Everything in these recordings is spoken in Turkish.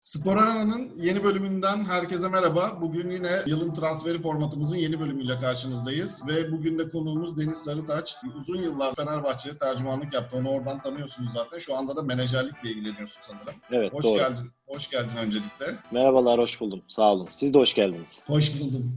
Spor Arena'nın yeni bölümünden herkese merhaba. Bugün yine yılın transferi formatımızın yeni bölümüyle karşınızdayız. Ve bugün de konuğumuz Deniz Sarıtaç. Uzun yıllar Fenerbahçe'ye tercümanlık yaptı. Onu oradan tanıyorsunuz zaten. Şu anda da menajerlikle ilgileniyorsun sanırım. Evet Hoş doğru. geldin. Hoş geldin öncelikle. Merhabalar, hoş buldum. Sağ olun. Siz de hoş geldiniz. Hoş buldum.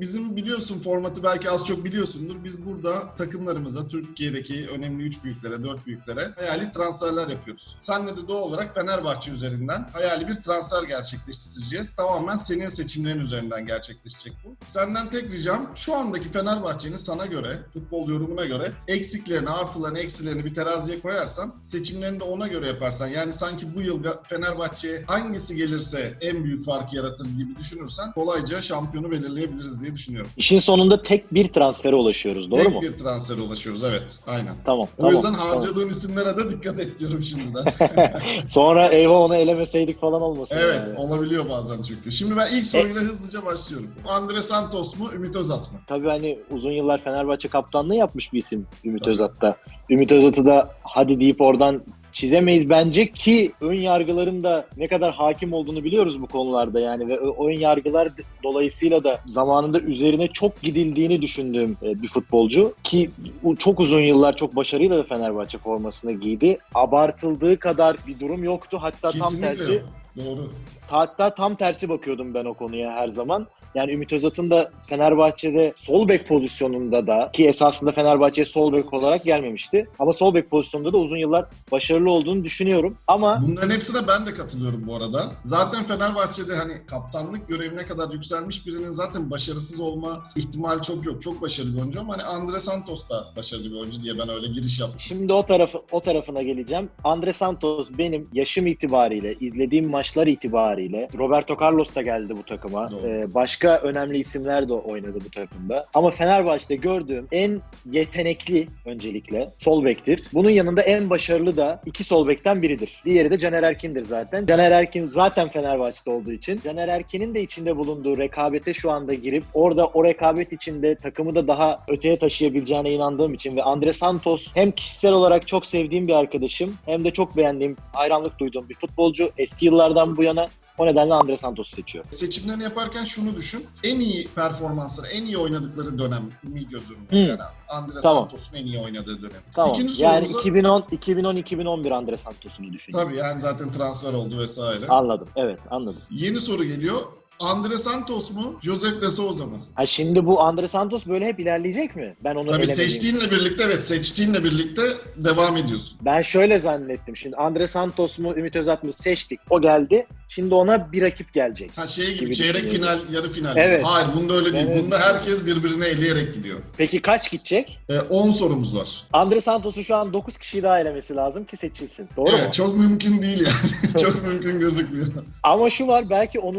Bizim biliyorsun formatı belki az çok biliyorsundur. Biz burada takımlarımıza, Türkiye'deki önemli üç büyüklere, dört büyüklere hayali transferler yapıyoruz. Senle de doğal olarak Fenerbahçe üzerinden hayali bir transfer gerçekleştireceğiz. Tamamen senin seçimlerin üzerinden gerçekleşecek bu. Senden tek ricam şu andaki Fenerbahçe'nin sana göre, futbol yorumuna göre eksiklerini, artılarını, eksilerini bir teraziye koyarsan, seçimlerini de ona göre yaparsan, yani sanki bu yıl Fenerbahçe'ye hangisi gelirse en büyük farkı yaratır gibi düşünürsen kolayca şampiyonu belirleyebiliriz diye düşünüyorum. İşin sonunda tek bir transfere ulaşıyoruz, doğru Tek mu? bir transfere ulaşıyoruz evet aynen. Tamam, O tamam. yüzden tamam. harcadığın isimlere de dikkat et diyorum şimdiden. Sonra eyvah onu elemeseydik falan olmasın evet yani. olabiliyor bazen çünkü. Şimdi ben ilk soruyla hızlıca başlıyorum. Andre Santos mu Ümit Özat mı? Tabii hani uzun yıllar Fenerbahçe kaptanlığı yapmış bir isim Ümit Tabii. Özat'ta. Ümit Özat'ı da hadi deyip oradan çizemeyiz bence ki ön yargıların da ne kadar hakim olduğunu biliyoruz bu konularda yani ve ön yargılar dolayısıyla da zamanında üzerine çok gidildiğini düşündüğüm e, bir futbolcu ki çok uzun yıllar çok başarıyla da Fenerbahçe formasını giydi. Abartıldığı kadar bir durum yoktu. Hatta tam Kesinlikle tersi yok. Doğru. Hatta tam tersi bakıyordum ben o konuya her zaman. Yani Ümit Özat'ın da Fenerbahçe'de sol bek pozisyonunda da ki esasında Fenerbahçe'ye sol bek olarak gelmemişti. Ama sol bek pozisyonunda da uzun yıllar başarılı olduğunu düşünüyorum. Ama Bunların hepsine ben de katılıyorum bu arada. Zaten Fenerbahçe'de hani kaptanlık görevine kadar yükselmiş birinin zaten başarısız olma ihtimali çok yok. Çok başarılı bir oyuncu ama hani Andre Santos da başarılı bir oyuncu diye ben öyle giriş yapmışım. şimdi o tarafı o tarafına geleceğim. Andre Santos benim yaşım itibariyle, izlediğim maçlar itibariyle Roberto Carlos da geldi bu takıma. Doğru. Ee, başka önemli isimler de oynadı bu takımda. Ama Fenerbahçe'de gördüğüm en yetenekli öncelikle sol bektir. Bunun yanında en başarılı da iki sol bekten biridir. Diğeri de Caner Erkin'dir zaten. Caner Erkin zaten Fenerbahçe'de olduğu için. Caner Erkin'in de içinde bulunduğu rekabete şu anda girip orada o rekabet içinde takımı da daha öteye taşıyabileceğine inandığım için ve Andre Santos hem kişisel olarak çok sevdiğim bir arkadaşım hem de çok beğendiğim, hayranlık duyduğum bir futbolcu. Eski yıllardan bu yana o nedenle Andre Santos'u seçiyorum. Seçimlerini yaparken şunu düşün. En iyi performansları, en iyi oynadıkları dönem mi gözümde? Hı. Yani Andre Tamam. Santos'un en iyi oynadığı dönem. Tamam. İkinci yani sorumuza- 2010 2010 2011 Andre Santos'unu düşünüyorum. Tabii yani zaten transfer oldu vesaire. Anladım. Evet, anladım. Yeni soru geliyor. Andre Santos mu, Josef de Souza mı? Ha şimdi bu Andre Santos böyle hep ilerleyecek mi? Ben onu Tabii seçtiğinle birlikte evet seçtiğinle birlikte devam ediyorsun. Ben şöyle zannettim. Şimdi Andre Santos mu Ümit Özat mı seçtik. O geldi. Şimdi ona bir rakip gelecek. Ha şey gibi, Gibi çeyrek düşünüyorum. final, yarı final. Evet. Hayır bunda öyle değil. Evet. Bunda herkes birbirine eleyerek gidiyor. Peki kaç gidecek? Ee, 10 sorumuz var. Andre Santos'un şu an 9 kişiyi daha elemesi lazım ki seçilsin. Doğru evet mu? çok mümkün değil yani. çok mümkün gözükmüyor. Ama şu var belki 10.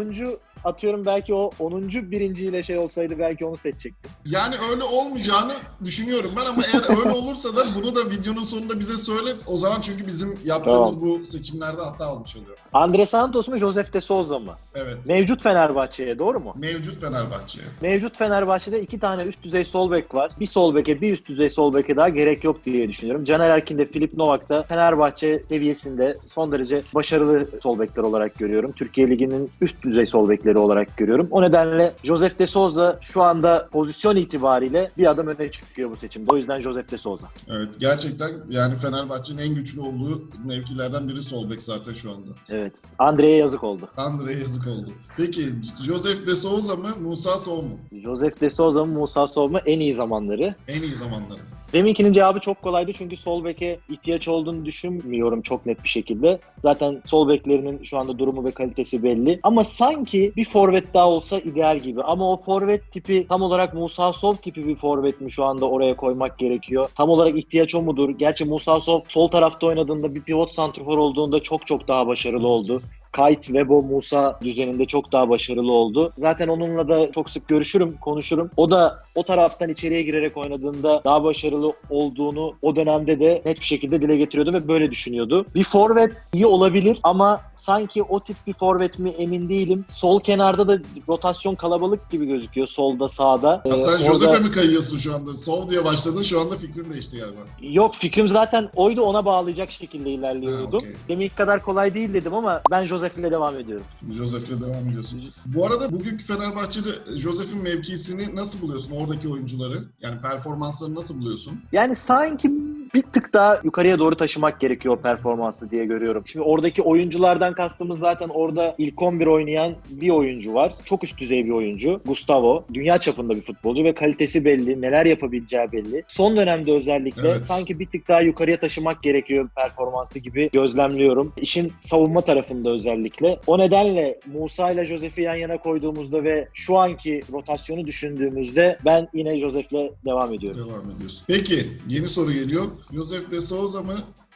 atıyorum belki o 10. birinciyle şey olsaydı belki onu seçecektim. Yani öyle olmayacağını düşünüyorum ben ama eğer öyle olursa da bunu da videonun sonunda bize söyle. O zaman çünkü bizim yaptığımız Tamam. bu seçimlerde hata olmuş oluyor. Andre Santos mu Josef de Souza mı? Evet. Mevcut Fenerbahçe'ye doğru mu? Mevcut Fenerbahçe'ye. Mevcut Fenerbahçe'de iki tane üst düzey sol bek var. Bir sol beke bir üst düzey sol beke daha gerek yok diye düşünüyorum. Caner Erkin de Filip Novak da Fenerbahçe seviyesinde son derece başarılı sol bekler olarak görüyorum. Türkiye Ligi'nin üst düzey sol bekleri olarak görüyorum. O nedenle Josef de Souza şu anda pozisyon itibariyle bir adım öne çıkıyor bu seçimde. O yüzden Josef de Souza. Evet gerçekten yani Fenerbahçe'nin en güçlü olduğu mevkilerden biri sol bek zaten şu anda. Evet. Andre'ye yazık oldu. Andre yazık oldu. Peki Josef de Souza mı Musa Sow mu? Josef de Souza mı Musa Sow mu en iyi zamanları. En iyi zamanları. Deminkinin cevabı çok kolaydı çünkü sol beke ihtiyaç olduğunu düşünmüyorum çok net bir şekilde. Zaten sol beklerinin şu anda durumu ve kalitesi belli. Ama sanki bir forvet daha olsa ideal gibi. Ama o forvet tipi tam olarak Musa Sov tipi bir forvet mi şu anda oraya koymak gerekiyor? Tam olarak ihtiyaç o mudur? Gerçi Musa Sov sol tarafta oynadığında bir pivot santrfor olduğunda çok çok daha başarılı oldu. Kite, Webo, Musa düzeninde çok daha başarılı oldu. Zaten onunla da çok sık görüşürüm, konuşurum. O da o taraftan içeriye girerek oynadığında daha başarılı olduğunu o dönemde de net bir şekilde dile getiriyordu ve böyle düşünüyordu. Bir forvet iyi olabilir ama sanki o tip bir forvet mi emin değilim. Sol kenarda da rotasyon kalabalık gibi gözüküyor solda sağda. Ya sen Ee, Josef'e orada- mi kayıyorsun şu anda? Sol diye başladın şu anda fikrin değişti galiba. Yok fikrim zaten oydu ona bağlayacak şekilde ilerliyordum. Ha, okey. Deminki kadar kolay değil dedim ama ben Joseph ile devam ediyorum. Josef'le devam ediyorsun. Bu arada bugünkü Fenerbahçe'de Josef'in mevkisini nasıl buluyorsun? Oradaki oyuncuları. Yani performanslarını nasıl buluyorsun? Yani sanki bir tık daha yukarıya doğru taşımak gerekiyor performansı diye görüyorum. Şimdi oradaki oyunculardan kastımız zaten orada ilk 11 oynayan bir oyuncu var. Çok üst düzey bir oyuncu. Gustavo. Dünya çapında bir futbolcu ve kalitesi belli. Neler yapabileceği belli. Son dönemde özellikle Evet. sanki bir tık daha yukarıya taşımak gerekiyor performansı gibi gözlemliyorum. İşin savunma tarafında özellikle. O nedenle Musa ile Josef'i yan yana koyduğumuzda ve şu anki rotasyonu düşündüğümüzde ben yine Josef'le devam ediyorum. Devam ediyorsun. Peki yeni soru geliyor. Josef de Souza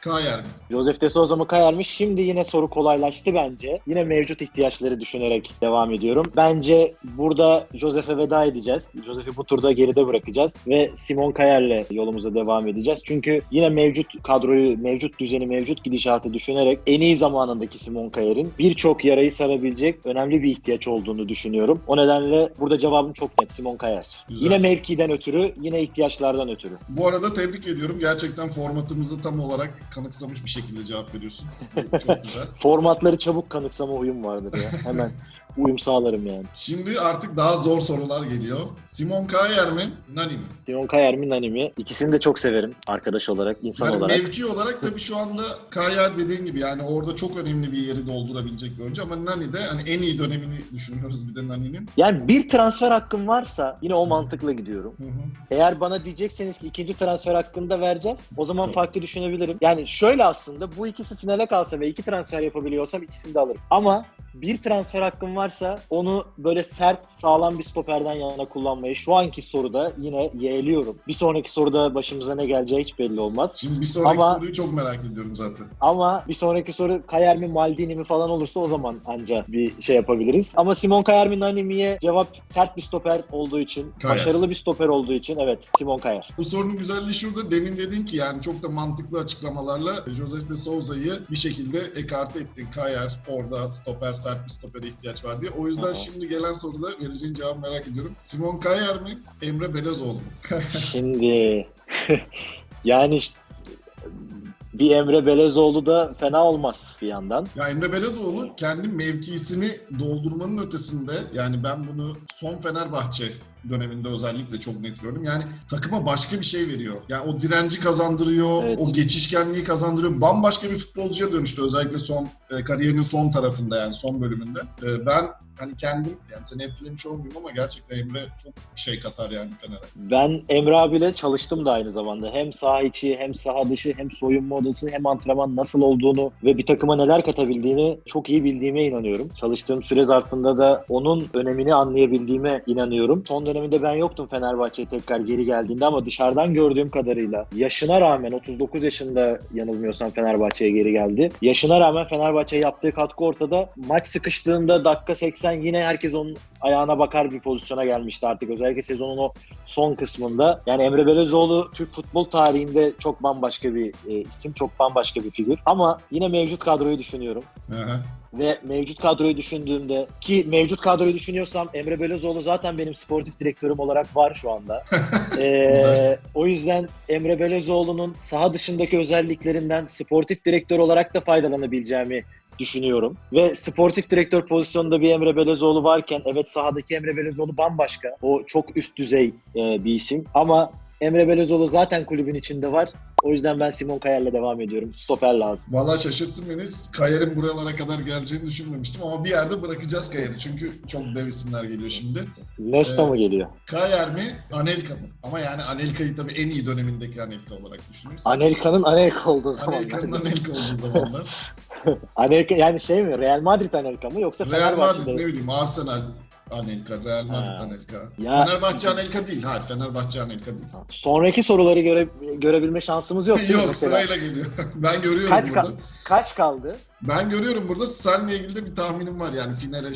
mı? Mi? Josef de Souza mı kayarmış? Şimdi yine soru kolaylaştı bence. Yine mevcut ihtiyaçları düşünerek devam ediyorum. Bence burada Josef'e veda edeceğiz. Josef'i bu turda geride bırakacağız ve Simon Kayer'le yolumuza devam edeceğiz. Çünkü yine mevcut kadroyu, mevcut düzeni, mevcut gidişatı düşünerek en iyi zamanındaki Simon Kayer'in birçok yarayı sarabilecek önemli bir ihtiyaç olduğunu düşünüyorum. O nedenle burada cevabım çok net Simon Kayer. Güzel. Yine mevkiden ötürü, yine ihtiyaçlardan ötürü. Bu arada tebrik ediyorum. Gerçekten formatımızı tam olarak kanıksamış bir şekilde cevap veriyorsun. Çok güzel. Formatları çabuk kanıksama huyum vardır ya. Hemen uyum sağlarım yani. Şimdi artık daha zor sorular geliyor. Simon Kayer mi? Nani mi? Simon Kayer mi Nani mi? İkisini de çok severim arkadaş olarak, insan Yani olarak. mevki olarak tabii şu anda Kayer dediğin gibi yani orada çok önemli bir yeri doldurabilecek bir oyuncu ama Nani de hani en iyi dönemini düşünüyoruz bir de Nani'nin. Yani bir transfer hakkım varsa yine o mantıkla gidiyorum. Hı hı. Eğer bana diyecekseniz ki ikinci transfer hakkını da vereceğiz. O zaman farklı düşünebilirim. Yani şöyle aslında bu ikisi finale kalsa ve iki transfer yapabiliyorsam ikisini de alırım. Ama bir transfer hakkım varsa onu böyle sert, sağlam bir stoperden yana kullanmayı şu anki soruda yine yeğliyorum. Bir sonraki soruda başımıza ne geleceği hiç belli olmaz. Şimdi bir sonraki Ama- soruyu çok merak ediyorum zaten. Ama bir sonraki soru Kayer mi Maldini mi falan olursa o zaman anca bir şey yapabiliriz. Ama Simon Kayer mi Nani mi'ye cevap sert bir stoper olduğu için, Kayer. başarılı bir stoper olduğu için evet Simon Kayer. Bu sorunun güzelliği şurada. Demin dedin ki yani çok da mantıklı açıklamalarla Josef de Souza'yı bir şekilde ekarte ettin. Kayer orada stoper, sert bir stopere ihtiyaç var diye. O yüzden Aha. şimdi gelen soruda vereceğin cevabı merak ediyorum. Simon Kayer mi? Emre Belezoğlu mu? Şimdi yani bir Emre Belezoğlu da fena olmaz bir yandan. Ya Emre Belezoğlu kendi mevkisini doldurmanın ötesinde yani ben bunu son Fenerbahçe döneminde özellikle çok net gördüm. Yani takıma başka bir şey veriyor. Yani o direnci kazandırıyor, Evet. o geçişkenliği kazandırıyor. Bambaşka bir futbolcuya dönüştü özellikle son e, kariyerinin son tarafında yani son bölümünde. E, ben hani kendim yani seni etkilemiş olmayayım ama gerçekten Emre çok şey katar yani Fener'e. Ben Emre abiyle çalıştım da aynı zamanda. Hem saha içi hem saha dışı hem soyunma odası hem antrenman nasıl olduğunu ve bir takıma neler katabildiğini çok iyi bildiğime inanıyorum. Çalıştığım süre zarfında da onun önemini anlayabildiğime inanıyorum. Son döneminde ben yoktum Fenerbahçe'ye tekrar geri geldiğinde ama dışarıdan gördüğüm kadarıyla yaşına rağmen 39 yaşında yanılmıyorsam Fenerbahçe'ye geri geldi. Yaşına rağmen Fenerbahçe'ye yaptığı katkı ortada. Maç sıkıştığında dakika 80 yine herkes onun ayağına bakar bir pozisyona gelmişti artık. Özellikle sezonun o son kısmında. Yani Emre Belözoğlu Türk futbol tarihinde çok bambaşka bir e, isim, çok bambaşka bir figür. Ama yine mevcut kadroyu düşünüyorum. Aha. Ve mevcut kadroyu düşündüğümde ki mevcut kadroyu düşünüyorsam Emre Belözoğlu zaten benim sportif direktörüm olarak var şu anda. Ee, o yüzden Emre Belözoğlu'nun saha dışındaki özelliklerinden sportif direktör olarak da faydalanabileceğimi düşünüyorum. Ve sportif direktör pozisyonunda bir Emre Belözoğlu varken evet sahadaki Emre Belözoğlu bambaşka. O çok üst düzey e, bir isim. Ama Emre Belözoğlu zaten kulübün içinde var. O yüzden ben Simon Kayer'le devam ediyorum. Stoper lazım. Valla şaşırttın beni. Kayer'in buralara kadar geleceğini düşünmemiştim ama bir yerde bırakacağız Kayer'i. Çünkü çok dev isimler geliyor şimdi. Nesta Evet. mı geliyor? Kayer mi? Anelka mı? Ama yani Anelka'yı tabii en iyi dönemindeki Anelka olarak düşünürsek. Anelka'nın Anelka olduğu Anelka'nın zamanlar. Anelka olduğu zamanlar. Anelka yani şey mi? Real Madrid Anelka mı yoksa Real? Madrid ne bileyim Arsenal Anelka, Real Madrid Ha. Anelka. Ya- Fenerbahçe Anelka değil. Hayır Fenerbahçe Anelka değil. Sonraki soruları göre, görebilme şansımız yok değil mi Yok mesela? sırayla geliyor. ben görüyorum Kaç, burada. ka- kaç kaldı? Ben görüyorum burada seninle ilgili de bir tahminim var yani finale.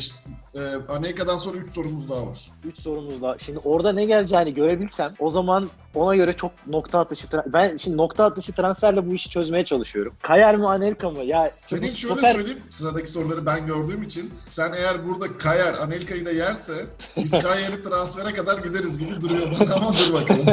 E, Anelka'dan sonra 3 sorumuz daha var. 3 sorumuz var. Şimdi orada ne geleceğini görebilsem o zaman ona göre çok nokta atışı ben şimdi nokta atışı transferle bu işi çözmeye çalışıyorum. Kayar mı Anelka mı? Ya Senin bu şöyle stoper- söyleyeyim, sıradaki soruları ben gördüğüm için sen eğer burada Kayar, Anelka'yı da yerse biz Kayar'ı transfere kadar gideriz gibi duruyor ama dur bakalım.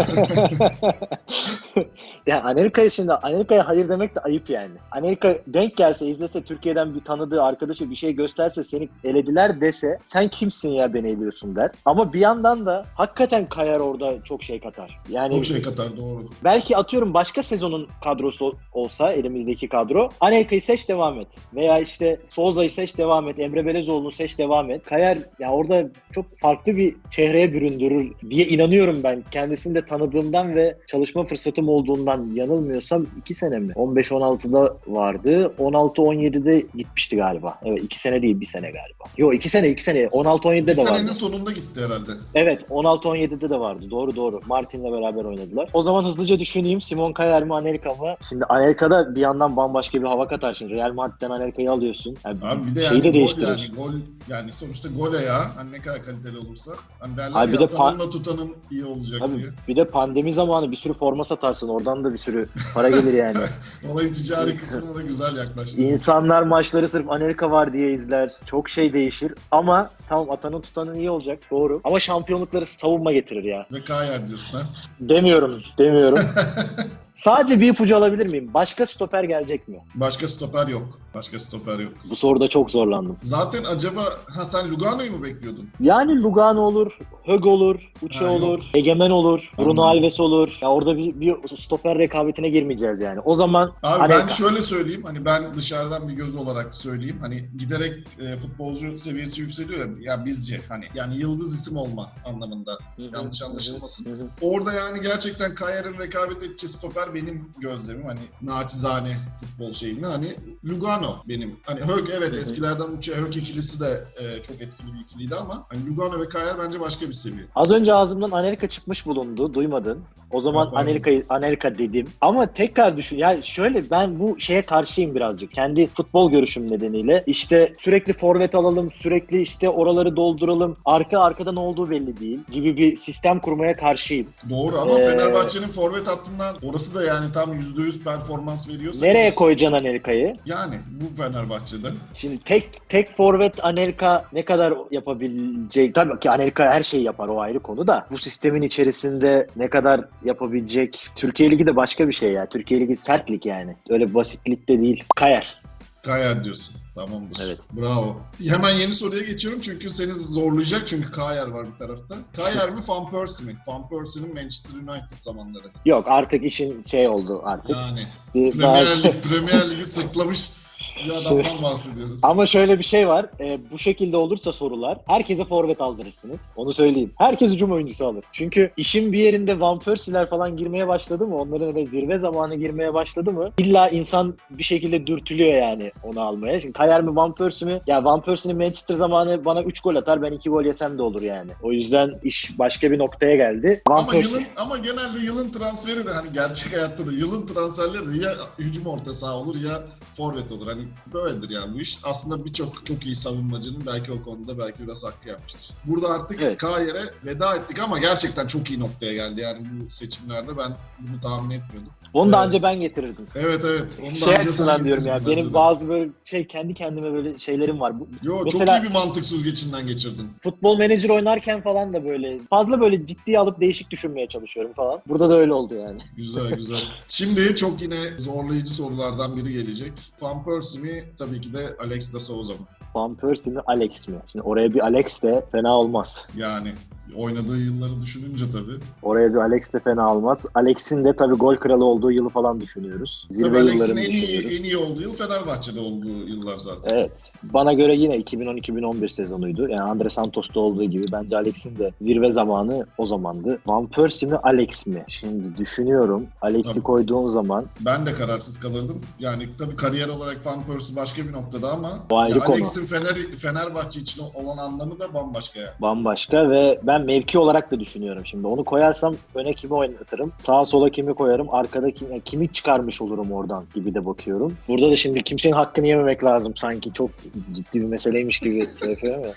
ya Anelka'ya şimdi Anelka'ya hayır demek de ayıp yani. Anelka denk gelse izlese Türkiye'den bir tanıdığı arkadaşı bir şey gösterse seni elediler dese sen kimsin ya beni eliyorsun der. Ama bir yandan da hakikaten Kayar orada çok şey katar. Yani Çok şey katar doğru. Belki atıyorum başka sezonun kadrosu ol- olsa elimizdeki kadro. Anelka'yı seç devam et. Veya işte Souza'yı seç devam et. Emre Belezoğlu'nu seç devam et. Kayar ya orada çok farklı bir çehreye büründürür diye inanıyorum ben. Kendisini de tanıdığımdan ve çalışma fırsatım olduğundan yanılmıyorsam 2 sene mi? 15-16'da vardı. 16-17'de gitmişti galiba. Evet 2 sene değil 1 sene galiba. Yok 2 sene 2 sene. 16-17'de Bir de vardı. senenin sonunda gitti herhalde. Evet 16-17'de de vardı. Doğru doğru. Martin'le beraber oynadılar. O zaman hızlıca düşüneyim. Simon Kayar mı Anelka mı? Şimdi Anelka'da bir yandan bambaşka bir hava katar. Şimdi Real Madrid'den Anelka'yı alıyorsun. Yani Abi bir de yani de gol yani gol yani sonuçta gol ya. Hani ne kadar kaliteli olursa. Hani derler Abi ya bir de pa- tanınla tutanın iyi olacak Tabii diye. bir de pandemi zamanı bir sürü forma satarsın. Oradan da bir sürü para gelir yani. Olayın ticari kısmına da güzel yaklaştı. İnsanlar maçları sırf Anelka var diye izler. Çok şey değişir. Ama tamam atanın tutanın iyi olacak. Doğru. Ama şampiyonlukları savunma getirir ya. Ve Kayar diyorsun ha. Demiyorum. Demiyorum. Sadece bir ipucu alabilir miyim? Başka stoper gelecek mi? Başka stoper yok. Başka stoper yok. Bu soruda çok zorlandım. Zaten acaba ha sen Lugano'yu mu bekliyordun? Yani Lugano olur, Hög olur, Uçe Ha, yok. olur, Egemen olur, Bruno Anladım. Alves olur. Ya orada bir, bir stoper rekabetine girmeyeceğiz yani. O zaman Abi Anelka. ben şöyle söyleyeyim hani ben dışarıdan bir göz olarak söyleyeyim hani giderek e, futbolcu seviyesi yükseliyor ya, ya bizce hani yani yıldız isim olma anlamında yanlış anlaşılmasın. Hı hı. Orada yani gerçekten Kayer'in rekabet edeceği stoper benim gözlemim hani naçizane futbol şeyini hani Lugano benim. Hani Hög evet eskilerden Uçe Hög ikilisi de e, çok etkili bir ikiliydi ama hani Lugano ve Kayer bence başka bir seviye. Az önce ağzımdan Anelka çıkmış bulundu. Duymadın. O zaman pardon. Anelka'yı Anelka dedim. Ama tekrar düşün. Ya şöyle ben bu şeye karşıyım birazcık. Kendi futbol görüşüm nedeniyle. İşte sürekli forvet alalım, sürekli işte oraları dolduralım. Arka arkada ne olduğu belli değil gibi bir sistem kurmaya karşıyım. Doğru ama Ee, Fenerbahçe'nin forvet hattından orası da yani tam %100 performans veriyorsa Nereye gideriz. koyacaksın Anelka'yı? Yani bu Fenerbahçe'de. Şimdi tek tek forvet Anelka ne kadar yapabilecek? Tabii ki Anelka her şeyi yapar o ayrı konu da. Bu sistemin içerisinde ne kadar yapabilecek? Türkiye Ligi de başka bir şey ya. Türkiye Ligi sert lig yani. Öyle basitlik de değil. Kayar. Kayer diyorsun. Tamamdır. Evet. Bravo. Hemen yeni soruya geçiyorum çünkü seni zorlayacak çünkü Kayer var bir tarafta. Kayer mi Van Persie mi? Van Persie'nin Manchester United zamanları. Yok artık işin şey oldu artık. Yani daha- Premier Lig, Premier Lig'i sırtlamış bir adamdan bahsediyoruz. Ama şöyle bir şey var. e, bu şekilde olursa sorular herkese forvet aldırırsınız. Onu söyleyeyim. Herkes hücum oyuncusu alır. Çünkü işin bir yerinde Van Persie'ler falan girmeye başladı mı? Onların da zirve zamanı girmeye başladı mı? İlla insan bir şekilde dürtülüyor yani onu almaya. Şimdi Kayar mı Van Persie mi? Ya Van Persie'nin Manchester zamanı bana 3 gol atar ben 2 gol yesem de olur yani. O yüzden iş başka bir noktaya geldi. Van ama Persie. yılın ama genelde yılın transferi de hani gerçek hayatta da yılın transferleri de ya hücum orta saha olur ya forvet olur. Hani böyledir yani bu iş. Aslında birçok çok iyi savunmacının belki o konuda belki biraz hakkı yapmıştır. Burada artık Evet. Kayer'e veda ettik ama gerçekten çok iyi noktaya geldi. Yani bu seçimlerde ben bunu tahmin etmiyordum. Onu da Evet. önce ben getirirdim. Evet evet. Onu da Şey açısından sen diyorum ya. Benim de. bazı böyle şey kendi kendime böyle şeylerim var. Bu, Yo Mesela- çok iyi bir mantık süzgecinden geçirdin. futbol menajer oynarken falan da böyle fazla böyle ciddiye alıp değişik düşünmeye çalışıyorum falan. Burada da öyle oldu yani. Güzel güzel. Şimdi çok yine zorlayıcı sorulardan biri gelecek. Van Persie mi? Tabii ki de Alex de Souza mı? Van Persie mi Alex mi? Şimdi oraya bir Alex de fena olmaz. Yani oynadığı yılları düşününce tabii. Oraya bir Alex de fena olmaz. Alex'in de tabii gol kralı olduğu yılı falan düşünüyoruz. Zirve Tabii Alex'in en iyi, en iyi olduğu yıl Fenerbahçe'de olduğu yıllar zaten. Evet. Bana göre yine 2010-2011 sezonuydu. Yani Andre Santos'ta olduğu gibi bence Alex'in de zirve zamanı o zamandı. Van Persie mi Alex mi? Şimdi düşünüyorum. Alex'i Tabii. koyduğum zaman Ben de kararsız kalırdım. Yani tabii kariyer olarak Van Persie başka bir noktada ama O ayrı konu. Alex'i Alex'in Fener, Fenerbahçe için olan anlamı da bambaşka yani. Bambaşka ve ben mevki olarak da düşünüyorum şimdi. Onu koyarsam öne kimi oynatırım? Sağa sola kimi koyarım? Arkada kim, yani kimi çıkarmış olurum oradan gibi de bakıyorum. Burada da şimdi kimsenin hakkını yememek lazım sanki. Çok ciddi bir meseleymiş gibi şey yapıyorum ya.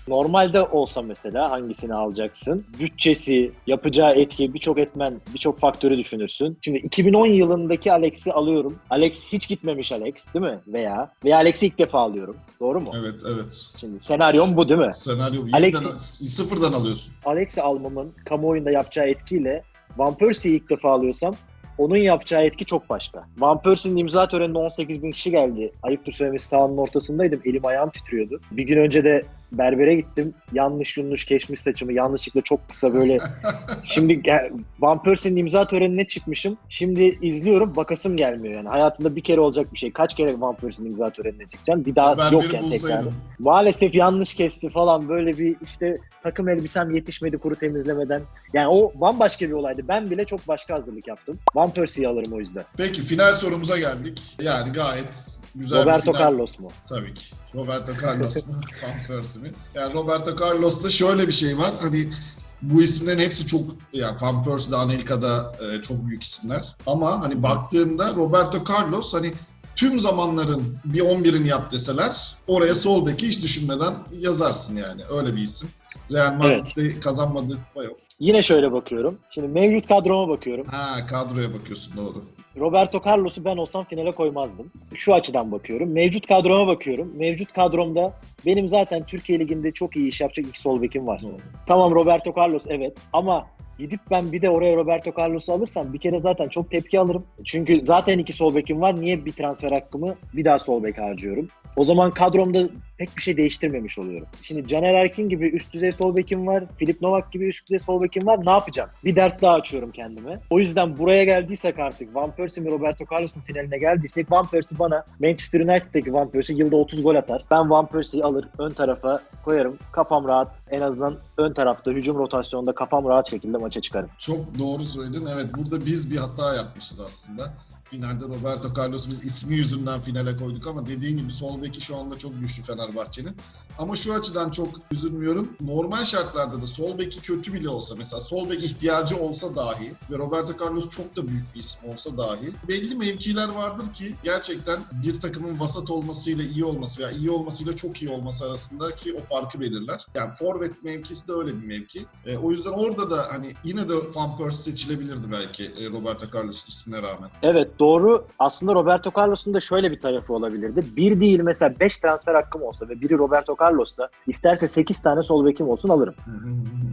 Normalde olsa mesela hangisini alacaksın? Bütçesi, yapacağı etki, birçok etmen, birçok faktörü düşünürsün. Şimdi 2010 yılındaki Alex'i alıyorum. Alex hiç gitmemiş Alex değil mi? Veya veya Alex'i ilk defa alıyorum. Doğru mu? Evet evet. Şimdi senaryom bu değil mi? Senaryo Alex- yeniden, sıfırdan alıyorsun. Alex'i almamın kamuoyunda yapacağı etkiyle Van Persie'yi ilk defa alıyorsam onun yapacağı etki çok başka. Van Persie'nin imza törenine 18 bin kişi geldi. Ayıptır söylemesi sahanın ortasındaydım. Elim ayağım titriyordu. Bir gün önce de berbere gittim. Yanlış yunluş keşmiş saçımı. Yanlışlıkla çok kısa böyle. Şimdi Van Persie'nin imza törenine çıkmışım. Şimdi izliyorum bakasım gelmiyor yani. Hayatında bir kere olacak bir şey. Kaç kere Van Persie'nin imza törenine çıkacaksın? Bir daha Ben yok yani tekrar. Maalesef yanlış kesti falan böyle bir işte takım elbisem yetişmedi kuru temizlemeden. Yani o bambaşka bir olaydı. Ben bile çok başka hazırlık yaptım. Van Persie'yi alırım o yüzden. Peki final sorumuza geldik. Yani gayet güzel Roberto final. Carlos mu? Tabii ki. Roberto Carlos mu? Van Persie mi? Yani Roberto Carlos'ta şöyle bir şey var. Hani bu isimlerin hepsi çok yani Van Persie de Anelka'da e, çok büyük isimler. Ama hani baktığında Roberto Carlos hani tüm zamanların bir 11'ini yap deseler oraya sol beki hiç düşünmeden yazarsın yani. Öyle bir isim. Real Madrid'de kazanmadığı kupa yok. Yine şöyle bakıyorum. Şimdi mevcut kadroma bakıyorum. Ha kadroya bakıyorsun doğru. Roberto Carlos'u ben olsam finale koymazdım. Şu açıdan bakıyorum. Mevcut kadroma bakıyorum. Mevcut kadromda benim zaten Türkiye Ligi'nde çok iyi iş yapacak iki sol bekim var. Doğru. Tamam Roberto Carlos evet ama gidip ben bir de oraya Roberto Carlos'u alırsam bir kere zaten çok tepki alırım. Çünkü zaten iki sol bekim var. Niye bir transfer hakkımı bir daha sol bek harcıyorum? O zaman kadromda pek bir şey değiştirmemiş oluyorum. Şimdi Caner Erkin gibi üst düzey sol bekim var. Filip Novak gibi üst düzey sol bekim var. Ne yapacağım? Bir dert daha açıyorum kendime. O yüzden buraya geldiysek artık Van Persie mi Roberto Carlos mu finaline geldiysek Van Persie bana Manchester United'daki Van Persie yılda 30 gol atar. Ben Van Persie'yi alır ön tarafa koyarım. Kafam rahat. En azından ön tarafta hücum rotasyonunda kafam rahat şekilde maça çıkarım. Çok doğru söyledin. Evet burada biz bir hata yapmışız aslında. Finalde Roberto Carlos biz ismi yüzünden finale koyduk ama dediğin gibi sol beki şu anda çok güçlü Fenerbahçe'nin. Ama şu açıdan çok üzülmüyorum. Normal şartlarda da sol beki kötü bile olsa mesela sol bek ihtiyacı olsa dahi ve Roberto Carlos çok da büyük bir isim olsa dahi belli mevkiler vardır ki gerçekten bir takımın vasat olmasıyla iyi olması veya iyi olmasıyla çok iyi olması arasındaki o farkı belirler. Yani forvet mevkisi de öyle bir mevki. E, o yüzden orada da hani yine de Van seçilebilirdi belki e, Roberto Carlos ismine rağmen. Evet doğru. Aslında Roberto Carlos'un da şöyle bir tarafı olabilirdi. Bir değil mesela 5 transfer hakkım olsa ve biri Roberto Carlos'ta isterse 8 tane sol bekim olsun alırım.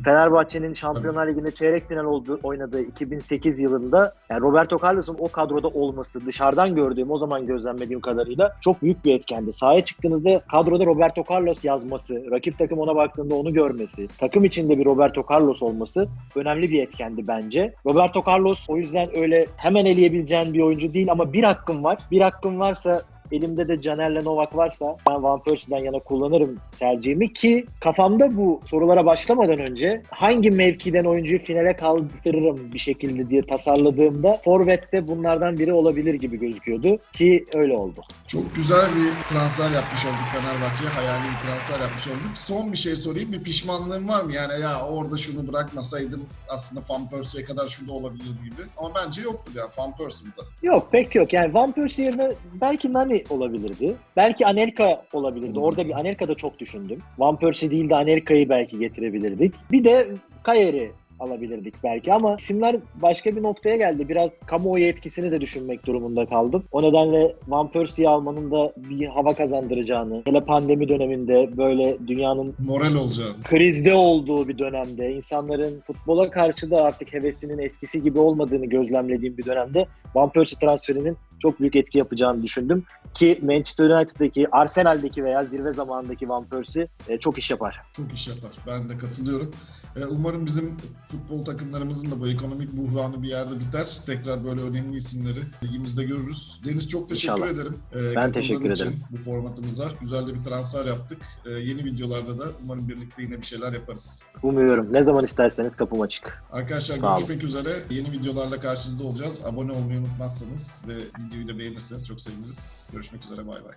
Fenerbahçe'nin Şampiyonlar Ligi'nde çeyrek final oldu, oynadığı 2008 yılında yani Roberto Carlos'un o kadroda olması dışarıdan gördüğüm o zaman gözlemlediğim kadarıyla çok büyük bir etkendi. Sahaya çıktığınızda kadroda Roberto Carlos yazması, rakip takım ona baktığında onu görmesi, takım içinde bir Roberto Carlos olması önemli bir etkendi bence. Roberto Carlos o yüzden öyle hemen eleyebileceğin bir oyuncu değil ama bir hakkım var. Bir hakkım varsa elimde de Caner'le Novak varsa ben Van Persie'den yana kullanırım tercihimi ki kafamda bu sorulara başlamadan önce hangi mevkiden oyuncuyu finale kaldırırım bir şekilde diye tasarladığımda Forvet'te bunlardan biri olabilir gibi gözüküyordu ki öyle oldu. Çok güzel bir transfer yapmış olduk Fenerbahçe'ye. Hayali bir transfer yapmış olduk. Son bir şey sorayım. Bir pişmanlığın var mı? Yani ya orada şunu bırakmasaydım aslında Van Persie'ye kadar şurada olabilirdi gibi. Ama bence yoktu yani Van Persie burada. Yok pek yok. Yani Van Persie yerine belki Nani olabilirdi. Belki Anelka olabilirdi. Orada bir Anelka'da çok düşündüm. Van Persie değil de Anelka'yı belki getirebilirdik. Bir de Kayer'i alabilirdik belki ama isimler başka bir noktaya geldi. Biraz kamuoyu etkisini de düşünmek durumunda kaldım. O nedenle Van Persie'yi almanın da bir hava kazandıracağını, hele pandemi döneminde böyle dünyanın Moral olacağını. krizde olduğu bir dönemde, insanların futbola karşı da artık hevesinin eskisi gibi olmadığını gözlemlediğim bir dönemde Van Persie transferinin çok büyük etki yapacağını düşündüm. Ki Manchester United'daki, Arsenal'deki veya zirve zamanındaki Van Persie e, çok iş yapar. Çok iş yapar. Ben de katılıyorum. Ee, Umarım bizim futbol takımlarımızın da bu ekonomik buhranı bir yerde biter. Tekrar böyle önemli isimleri ligimizde görürüz. Deniz çok teşekkür İnşallah. ederim. Ee, Ben teşekkür için ederim. Bu formatımıza. Güzel de bir transfer yaptık. Ee, yeni videolarda da umarım birlikte yine bir şeyler yaparız. Umuyorum. Ne zaman isterseniz kapım açık. Arkadaşlar Sağ olun. görüşmek üzere. Yeni videolarla karşınızda olacağız. Abone olmayı unutmazsanız ve videoyu da beğenirseniz çok seviniriz. Görüşmek üzere. Bay bay.